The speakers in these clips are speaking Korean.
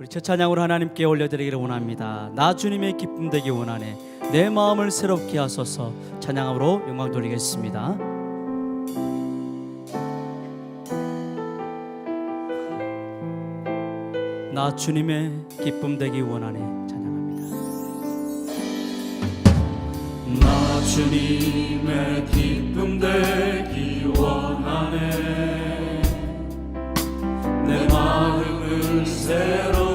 우리 첫 찬양으로 하나님께 올려드리기를 원합니다. 나 주님의 기쁨 되기 원하네. 내 마음을 새롭게 하소서. 찬양으로 영광 돌리겠습니다. 나 주님의 기쁨 되기 원하네. 찬양합니다. 나 주님의 기쁨 되기 원하네 내 마음을 새롭게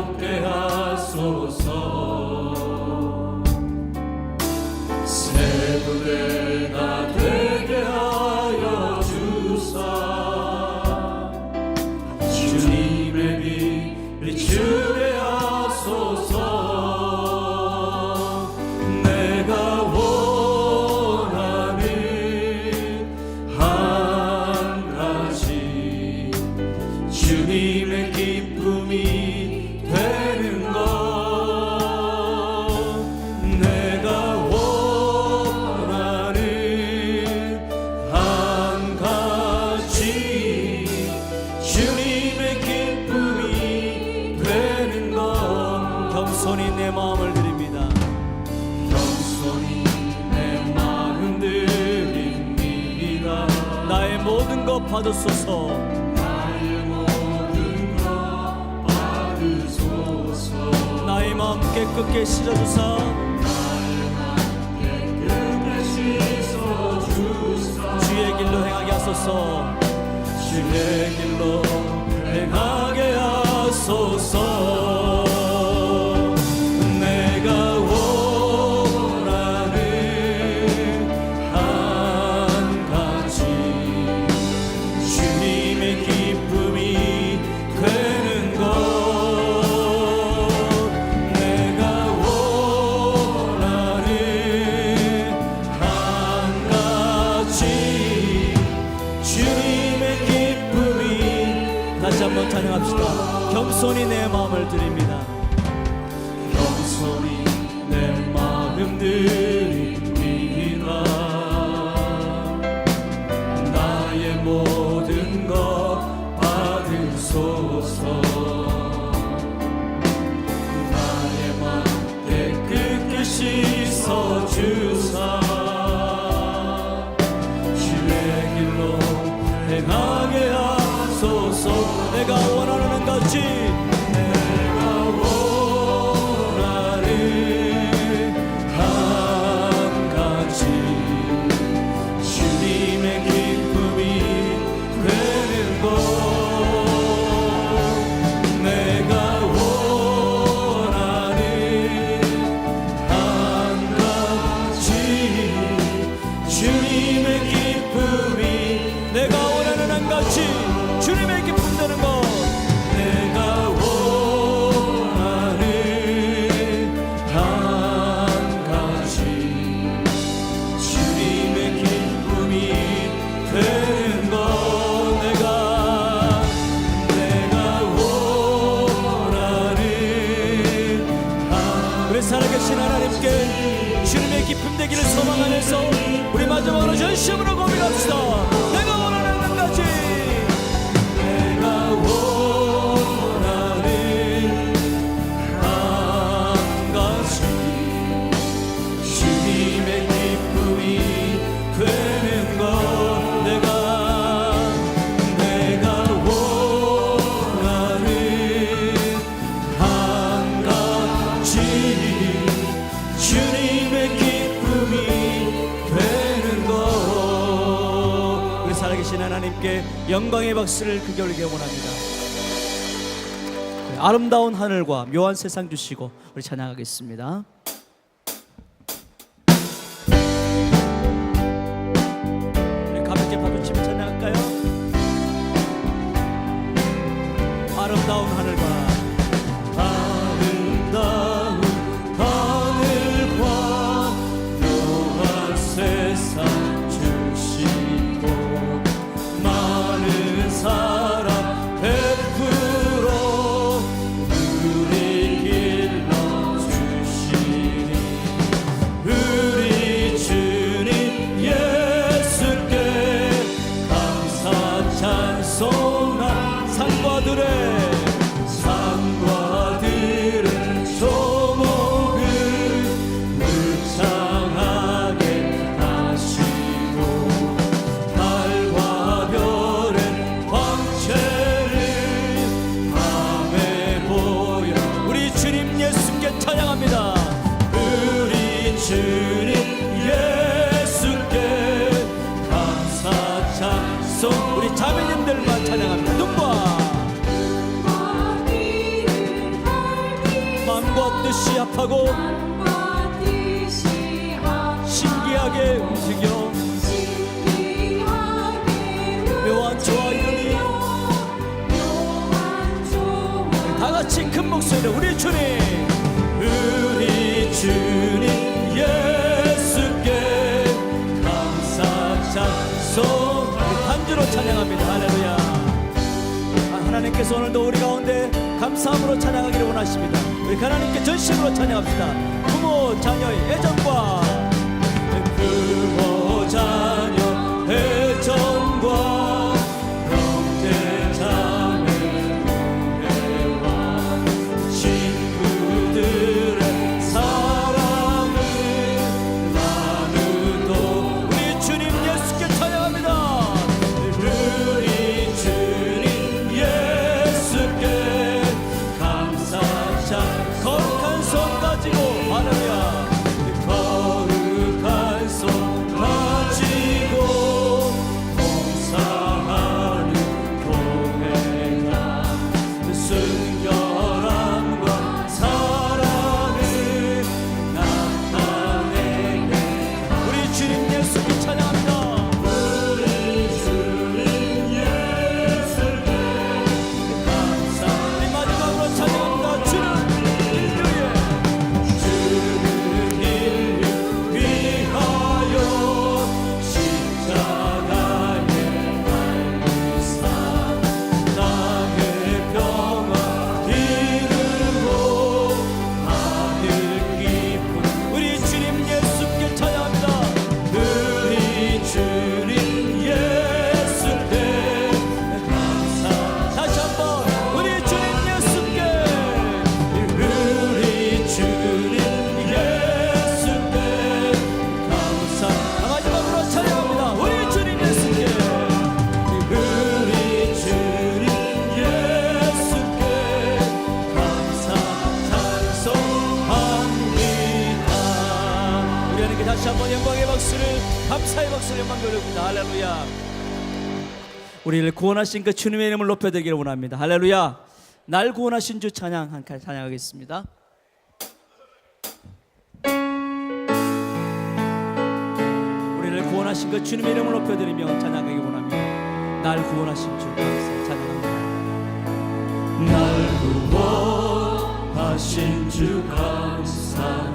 것 받으소서. 나의 모든 것 받으소서 나의 마음 깨끗게 씻어주사. 깨끗이 씻어주사 주의 길로 행하게 하소서. 주의 길로 행하게 하소서 찬양합시다. 겸손히 내 마음을 드립니다. 겸손히 내 마음 드립니다 나의 모든 것 받으소서 나의 마음 깨끗게 씻어주사 주의 길로 하소서 내가 원하는 한가 우리 살아계신 하나님께 주님의 기쁨 되기를 소망하면서 우리 마지막으로 전심으로 고백합시다 하나님께 영광의 박수를 크게 올리기 원합니다. 네, 아름다운 하늘과 묘한 세상 주시고 우리 찬양하겠습니다 주님 예수께 감사 찬송 우리 자매님들만 찬양합니다. 눈과 마음과 뜻이 합하고 하나님께서 오늘도 우리 가운데 감사함으로 찬양하기를 원하십니다. 우리 하나님께 전심으로 찬양합시다. 부모 자녀의 애정과 그 부모 자 우리를 구원하신 그 주님의 이름을 높여드리기를 원합니다. 할렐루야. 날 구원하신 주 찬양 한 칸 찬양하겠습니다. 우리를 구원하신 그 주님의 이름을 높여드리며 찬양하기 원합니다. 날 구원하신 주 찬양합니다. 날 구원하신 주 감사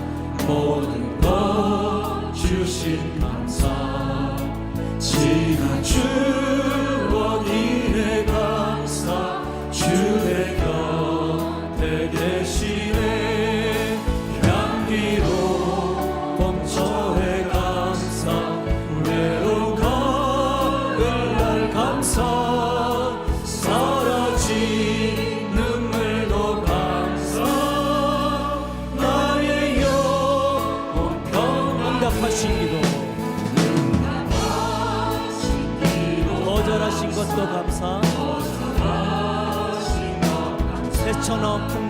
모든 것 주신 감사 지나 주 높은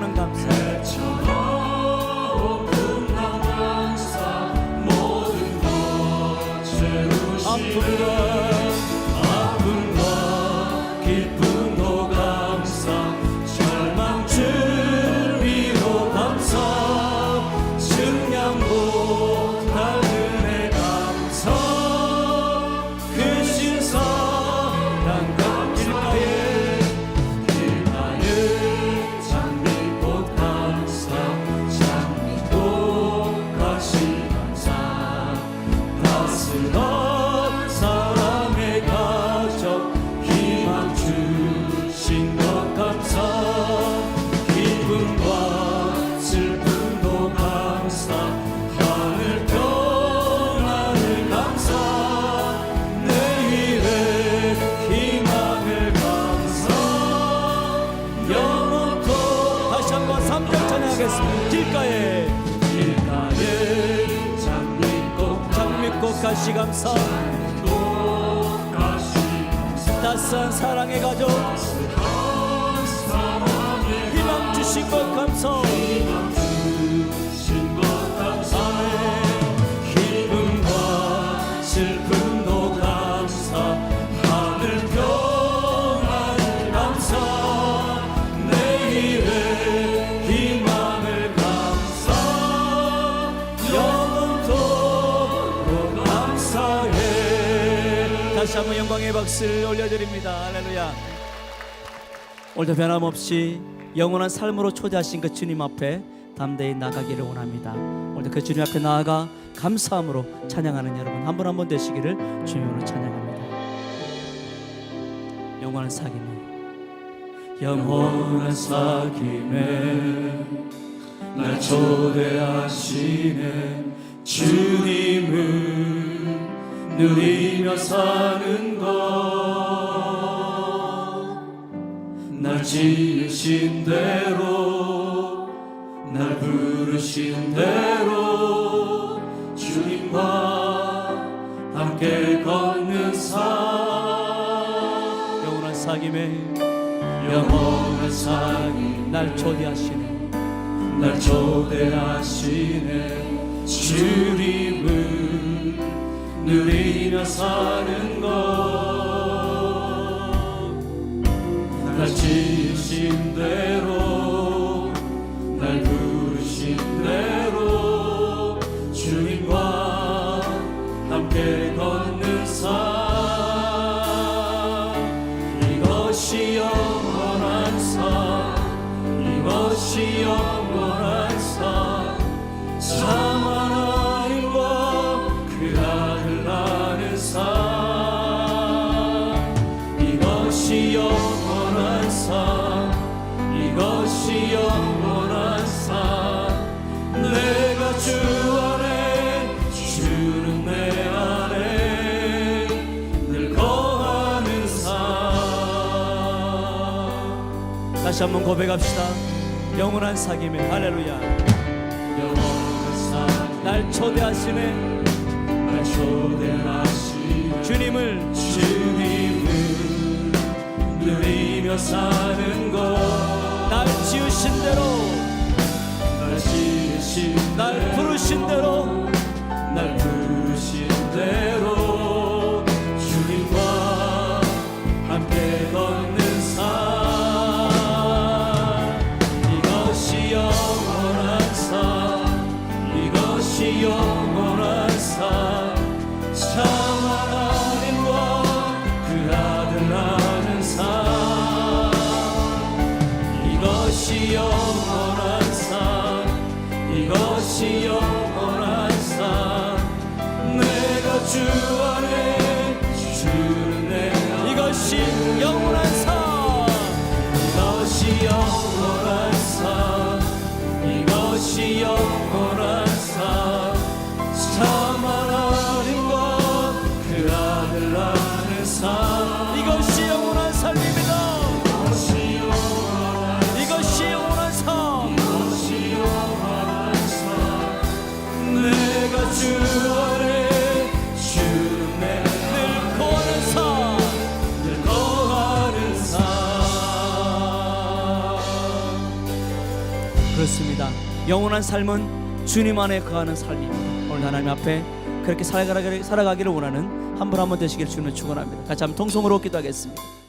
감사. 따스한 사랑의 가족. 다시 한번 영광의 박수를 올려드립니다. 할렐루야. 오늘도 변함없이 영원한 삶으로 초대하신 그 주님 앞에 담대히 나가기를 원합니다. 오늘도 그 주님 앞에 나아가 감사함으로 찬양하는 여러분 한 분 한 분 되시기를 주님으로 찬양합니다. 영원한 사귐에 영원한 사귐에 날 초대하시네 주님을 누리며 사는 것날 지으신 대로 날 부르신 대로 주님과 함께 걷는 삶. 영원한 사귐에 영원한 삶이 날 초대하시네. 날 초대하시네. 주님을 누리며 사는 것 날 지으신 대로 다시 한번 고백합시다. 영원한 사귐에 할렐루야. 영원한 날 초대하시네. 날 초대하시 주님을 주님을 누리며 사는 날 지으신 대로. 것날 지으신 날 부르신 대로. 날 부르신 것이 영원한 삶. 내가 주 안에 주는 내 안에 이것이 영원한 삶. 이것이 영원한 그렇습니다. 영원한 삶은 주님 안에 거하는 삶입니다 오늘 하나님 앞에 그렇게 살아가기를, 원하는 한 분 한 분 되시기를 주님을 축원합니다. 같이 한번 통성으로 기도하겠습니다